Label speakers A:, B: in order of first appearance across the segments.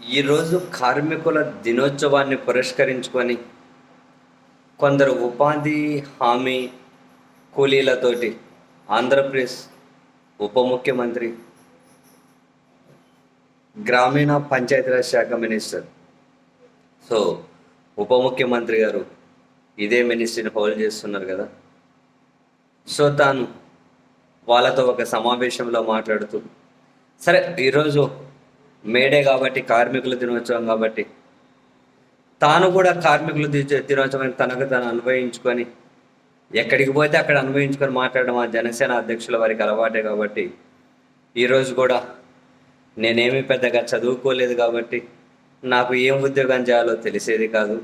A: ఈరోజు కార్మికుల దినోత్సవాన్ని పురస్కరించుకొని కొందరు ఉపాధి హామీ కూలీలతోటి ఆంధ్రప్రదేశ్ ఉప ముఖ్యమంత్రి గ్రామీణ పంచాయతీరాజ్ శాఖ మినిస్టర్. సో ఉప ముఖ్యమంత్రి గారు ఇదే మినిస్ట్రీని హోల్డ్ చేస్తున్నారు కదా. సో తాను వాళ్ళతో ఒక సమావేశంలో మాట్లాడుతూ సరే ఈరోజు మేడే కాబట్టి కార్మికుల దినోత్సవం కాబట్టి. తాను కూడా కార్మికుల దినోత్సవాన్ని దినోత్సవం తనకు తను అనుభవించుకొని ఎక్కడికి పోతే అక్కడ అనుభవించుకొని మాట్లాడడం ఆ జనసేన అధ్యక్షుల వారికి అలవాటే కాబట్టి ఈరోజు కూడా నేనేమి పెద్దగా చదువుకోలేదు కాబట్టి నాకు ఏం ఉద్యోగం చేయాలో తెలిసేది కాదు.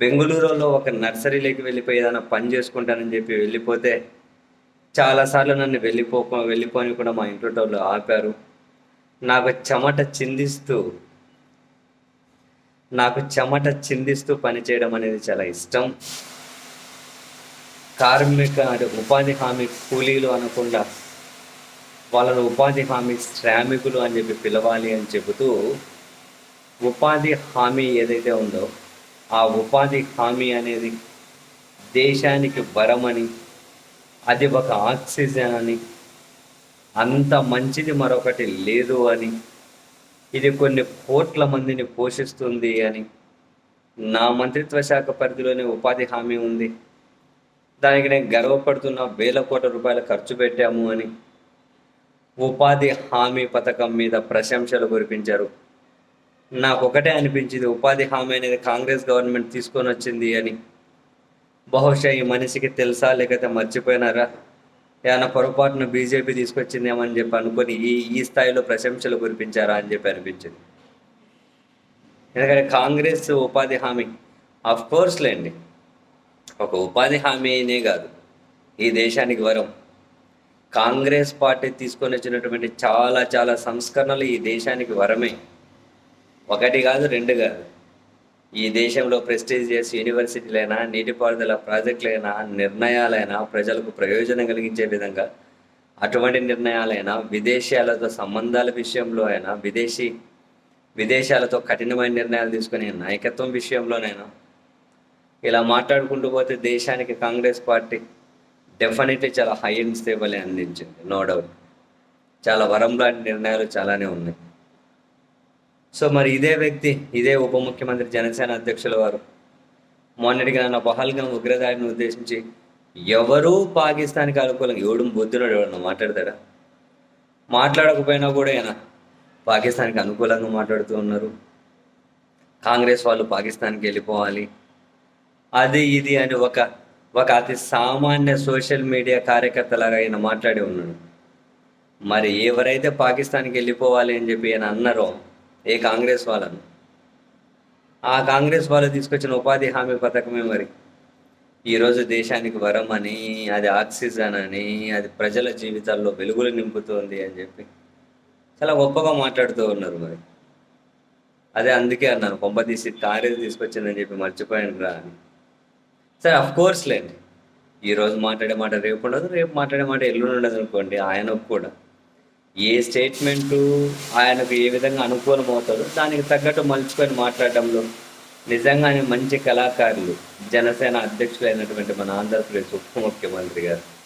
A: బెంగళూరులో ఒక నర్సరీలోకి వెళ్ళిపోయి ఏదైనా పని చేసుకుంటానని చెప్పి వెళ్ళిపోతే చాలాసార్లు నన్ను వెళ్ళిపోక వెళ్ళిపోని కూడా మా ఇంట్లో వాళ్ళు ఆపారు. నాకు చెమట చిందిస్తూ నాకు చెమట చిందిస్తూ పనిచేయడం అనేది చాలా ఇష్టం. కార్మిక అంటే ఉపాధి హామీ కూలీలు అనకుండా వాళ్ళను ఉపాధి హామీ శ్రామికులు అని చెప్పి పిలవాలి అని చెబుతూ ఉపాధి హామీ ఏదైతే ఉందో ఆ ఉపాధి హామీ అనేది దేశానికి వరమని అది ఒక ఆక్సిజన్ అని అంత మంచిది మరొకటి లేదు అని. ఇది కొన్ని కోట్ల మందిని పోషిస్తుంది అని. నా మంత్రిత్వ శాఖ పరిధిలోనే ఉపాధి హామీ ఉంది. దానికి నేను గర్వపడుతున్న వేల కోట్ల రూపాయలు ఖర్చు పెట్టాము అని. ఉపాధి హామీ పథకం మీద ప్రశంసలు కురిపించారు. నాకు ఒకటే అనిపించింది ఉపాధి హామీ అనేది కాంగ్రెస్ గవర్నమెంట్ తీసుకొని వచ్చింది అని. బహుశా ఈ మనిషికి తెలుసా లేకపోతే మర్చిపోయినారా? ఏమైనా పొరపాటున బీజేపీ తీసుకొచ్చిందేమని చెప్పి అనుకొని ఈ ఈ స్థాయిలో ప్రశంసలు కురిపించారా అని చెప్పి అనిపించింది. ఎందుకంటే కాంగ్రెస్ ఉపాధి హామీ ఆఫ్ కోర్స్ లేండి. ఒక ఉపాధి హామీనే కాదు ఈ దేశానికి వరం. కాంగ్రెస్ పార్టీ తీసుకొని వచ్చినటువంటి చాలా చాలా సంస్కరణలు ఈ దేశానికి వరమే. ఒకటి కాదు రెండు కాదు. ఈ దేశంలో ప్రెస్టీజియస్ యూనివర్సిటీలైనా నీటిపారుదల ప్రాజెక్టులైనా నిర్ణయాలైనా ప్రజలకు ప్రయోజనం కలిగించే విధంగా అటువంటి నిర్ణయాలైనా విదేశాలతో సంబంధాల విషయంలో అయినా విదేశీ విదేశాలతో కఠినమైన నిర్ణయాలు తీసుకునే నాయకత్వం విషయంలోనైనా ఇలా మాట్లాడుకుంటూ పోతే దేశానికి కాంగ్రెస్ పార్టీ డెఫినెట్లీ చాలా హై అండ్ స్టేబుల్ అందించింది నో డౌట్. చాలా వరం లాంటి నిర్ణయాలు చాలానే ఉన్నాయి. సో మరి ఇదే వ్యక్తి ఇదే ఉప ముఖ్యమంత్రి జనసేన అధ్యక్షుల వారు. మొన్నటికి నన్ను పహల్గాం ఉగ్రదాడిని ఉద్దేశించి ఎవరూ పాకిస్తాన్కి అనుకూలంగా ఎవడు బుద్ధుడు ఎవడన్నా మాట్లాడతాడా? మాట్లాడకపోయినా కూడా ఆయన పాకిస్తాన్కి అనుకూలంగా మాట్లాడుతూ ఉన్నారు. కాంగ్రెస్ వాళ్ళు పాకిస్తాన్కి వెళ్ళిపోవాలి. అది ఇది అని ఒక ఒక అతి సామాన్య సోషల్ మీడియా కార్యకర్తలాగా ఆయన మాట్లాడి ఉన్నాడు. మరి ఎవరైతే పాకిస్తాన్కి వెళ్ళిపోవాలి అని చెప్పి ఆయన అన్నారో ఏ కాంగ్రెస్ వాళ్ళను? ఆ కాంగ్రెస్ వాళ్ళు తీసుకొచ్చిన ఉపాధి హామీ పథకమే మరి? ఈరోజు దేశానికి వరం అని అది ఆక్సిజన్ అని అది ప్రజల జీవితాల్లో వెలుగులు నింపుతోంది అని చెప్పి చాలా గొప్పగా మాట్లాడుతూ ఉన్నారు మరి. అదే అందుకే అన్నాను కొంప తీసి కాంగ్రెస్ తీసుకొచ్చిందని చెప్పి మర్చిపోయాను రా అని. సరే అఫ్ కోర్స్ లేండి. ఈరోజు మాట్లాడే మాట రేపు ఉండదు రేపు మాట్లాడే మాట ఎల్లుండి ఉండదు అనుకోండి ఆయనకు కూడా. ఏ స్టేట్మెంటు ఆయనకు ఏ విధంగా అనుకూలం అవుతుందో దానికి తగ్గట్టు మలుచుకొని మాట్లాడడంలో నిజంగానే మంచి కళాకారులు జనసేన అధ్యక్షులైనటువంటి మన ఆంధ్రప్రదేశ్ ఉప ముఖ్యమంత్రి గారు.